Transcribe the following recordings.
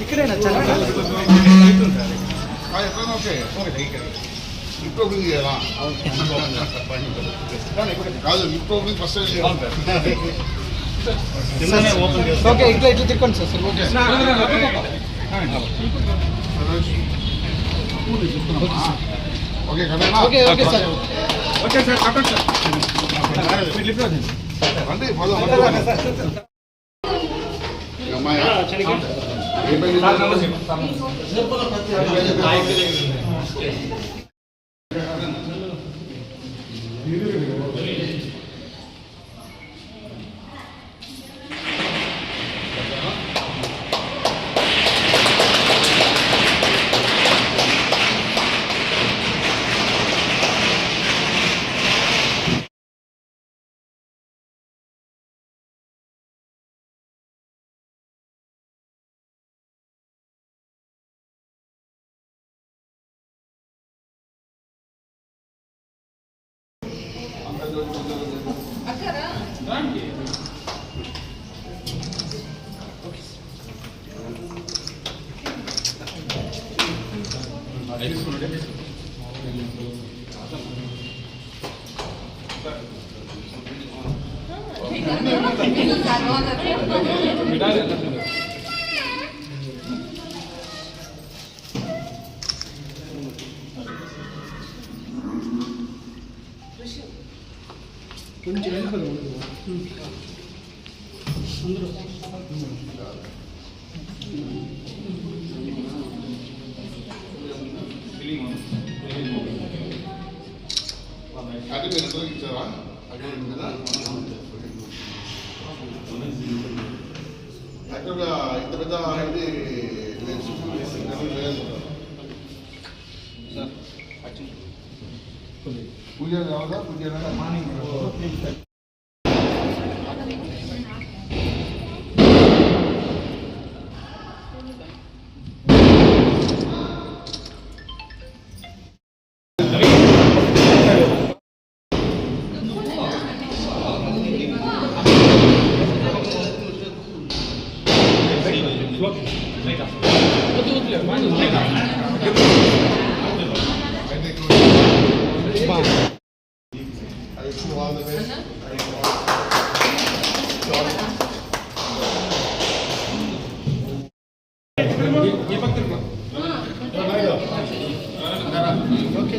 ఇక్కడేనా చాలా ఓకే చేయాలా కాదు లిఫ్ట్ ఫస్ట్ ఓకే ఇట్లా ఇట్లా తిక్కండి సార్ సార్ ఓకే. ఓకే కదా okay okay sir. Okay sir కట్టండి సార్. ये पे सात नंबर से सात नंबर। से बोलो प्रति आइए اڪران گانجي اوڪي కొంచెం వెనుకలు అది మీరు ఎంతవరకు ఇచ్చారా అగ్రిమెంట్ మీద యాక్చువల్గా ఇంత పెద్ద ఇది ಪುಳಿಯೋದು ಯಾವಾಗ ಪುಳಿಯೋದ ಮಾರ್ನಿಂಗ್ ಮಾಡೋದು Thank you. You best. Okay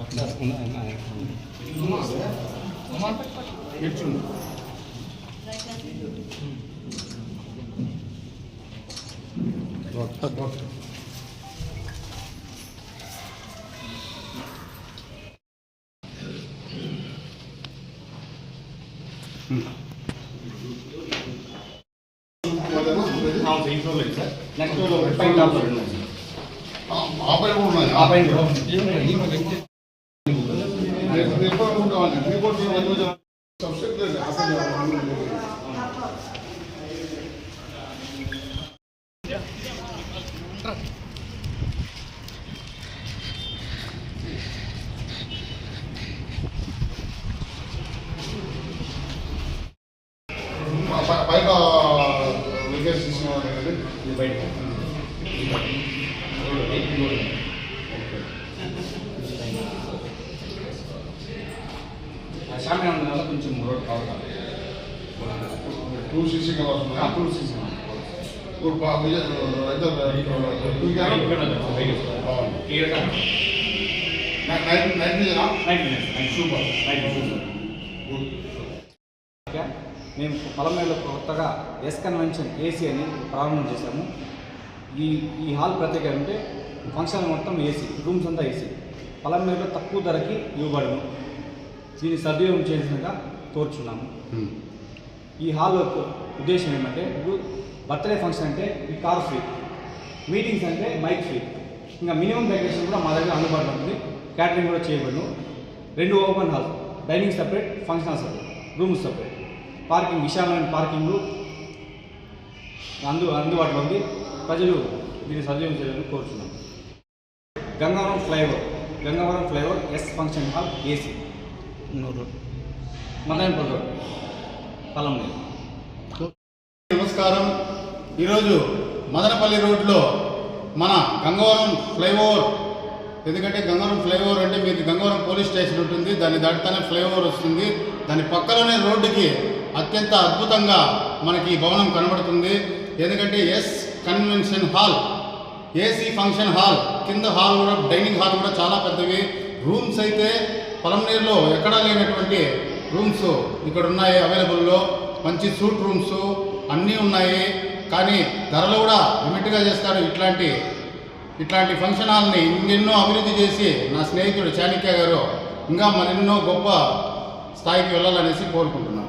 sir ఆ పైన ఉన్నాయి. ఆ పైన రేపు రేపు అనుకుంటామండి. రిపోర్ట్ లో మంచి మంచి సబ్జెక్ట్ లేదు. ఆ పైన సామ్యం వల్ల కొంచెం రోడ్ కావాలి. టూ సీసీ ఎంత టూ గుడ్ మేము పొలమేలో కొత్తగా ఎస్ కన్వెన్షన్ ఏసీ అని ప్రారంభం చేశాము. ఈ ఈ హాల్ ప్రత్యేకత అంటే ఫంక్షన్ మొత్తం ఏసీ రూమ్స్ అంతా ఏసీ పొలమేలో తక్కువ ధరకి ఇవ్వబడను. దీన్ని సద్వినియోగం చేసినగా కోరుచున్నాము ఈ హాల్ ఉద్దేశం ఏమంటే ఇప్పుడు బర్త్డే ఫంక్షన్ అంటే ఈ కార్ ఫ్రీ మీటింగ్స్ అంటే మైక్ ఫ్రీ. ఇంకా మినిమం డెకరేషన్ కూడా మా దగ్గర అందుబాటులో ఉంది. క్యాటరింగ్ కూడా చేయబడును. రెండు open hall dining separate function hall separate rooms separate. Parking విశాలమైన పార్కింగ్ అందు అందుబాటులో ఉంది. ప్రజలు దీన్ని సద్వినియోగం చేయాలని కోరుచున్నాం Gangavaram flyover Gangavaram flyover S function hall AC నమస్కారం. ఈరోజు మదనపల్లి రోడ్లో మన గంగవరం ఫ్లైఓవర్ ఎందుకంటే గంగవరం ఫ్లైఓవర్ అంటే మీకు గంగవరం పోలీస్ స్టేషన్ ఉంటుంది దాన్ని దాటితేనే ఫ్లైఓవర్ వస్తుంది. దాని పక్కలోనే రోడ్డుకి అత్యంత అద్భుతంగా మనకి ఈ భవనం కనబడుతుంది. ఎందుకంటే S convention hall AC function hall కింద హాల్ కూడా డైనింగ్ హాల్ కూడా చాలా పెద్దవి. రూమ్స్ అయితే పొలంనీరులో ఎక్కడా లేనటువంటి రూమ్స్ ఇక్కడ ఉన్నాయి అవైలబుల్లో. మంచి సూట్ రూమ్స్ అన్నీ ఉన్నాయి. కానీ ధరలు కూడా లిమిట్గా చేస్తారు ఇట్లాంటి ఇట్లాంటి ఫంక్షన్ హాల్ని ఇంకెన్నో అభివృద్ధి చేసి నా స్నేహితుడు చాణక్య గారు ఇంకా మరెన్నో గొప్ప స్థాయికి వెళ్ళాలనేసి కోరుకుంటున్నాను.